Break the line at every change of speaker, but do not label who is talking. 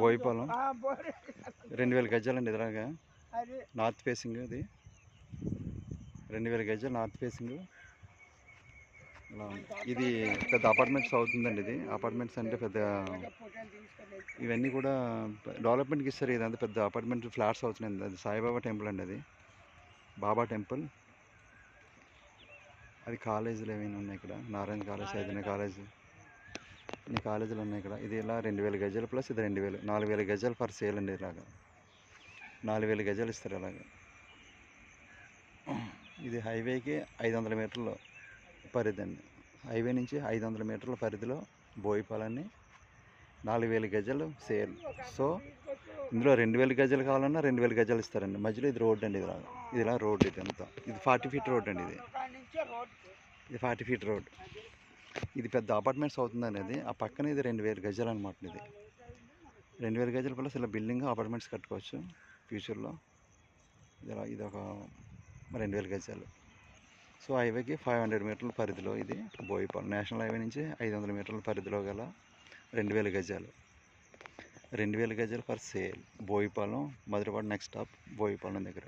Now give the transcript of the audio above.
బోయిపాలెం. రెండు వేల గజాలండి
అది.
నార్త్ ఫేసింగ్ ఇది రెండు వేల గజాలు నార్త్ ఫేసింగ్. ఇది పెద్ద అపార్ట్మెంట్స్ అవుతుందండి ఇది. అపార్ట్మెంట్స్ అంటే పెద్ద ఇవన్నీ కూడా డెవలప్మెంట్కి ఇస్తారు ఇదంతా పెద్ద అపార్ట్మెంట్ ఫ్లాట్స్ అవుతున్నాయి. అది సాయిబాబా టెంపుల్ అండి అది. బాబా టెంపుల్. అది కాలేజీలు ఏమైనా ఉన్నాయి ఇక్కడ? Narayana college Chaitanya college. ఇన్ని కాలేజీలు ఉన్నాయి ఇక్కడ. ఇది ఇలా రెండు వేల గజాలు ప్లస్ ఇది రెండు వేలు. నాలుగు వేల గజాలు ఫర్ సేల్ అండి ఇలాగా. నాలుగు వేల గజాలు ఇస్తారు అలాగా ఇది హైవేకి ఐదు వందల మీటర్ల పరిధి అండి. హైవే నుంచి ఐదు వందల మీటర్ల పరిధిలో బోయిపాలని నాలుగు వేల గజాలు సేల్. సో ఇందులో రెండు వేల గజాలు కావాలన్నా రెండు వేల గజాలు ఇస్తారండి. మధ్యలో ఇది రోడ్ అండి ఇది ఇలా ఇది ఇలా రోడ్ ఇది అంతా. ఇది ఫార్టీ ఫీట్ రోడ్ అండి ఇది. ఇది ఫార్టీ ఫీట్ రోడ్. ఇది పెద్ద అపార్ట్మెంట్స్ అవుతుంది అనేది ఆ పక్కన ఇది రెండు వేల గజాలు అనమాట ఇది. రెండు వేల గజాల ప్లస్ ఇలా బిల్డింగ్ అపార్ట్మెంట్స్ కట్టుకోవచ్చు ఫ్యూచర్లో. ఇది ఇలా ఇది ఒక రెండు వేల గజాలు. సో హైవేకి ఫైవ్ హండ్రెడ్ మీటర్ల పరిధిలో ఇది. బోయిపాలెం నేషనల్ హైవే నుంచి ఐదు వందల మీటర్ల పరిధిలో గల రెండు వేల గజాలు. రెండు వేల గజాలు for sale. Boyapalem Madhurawada next stop Boyapalem దగ్గర.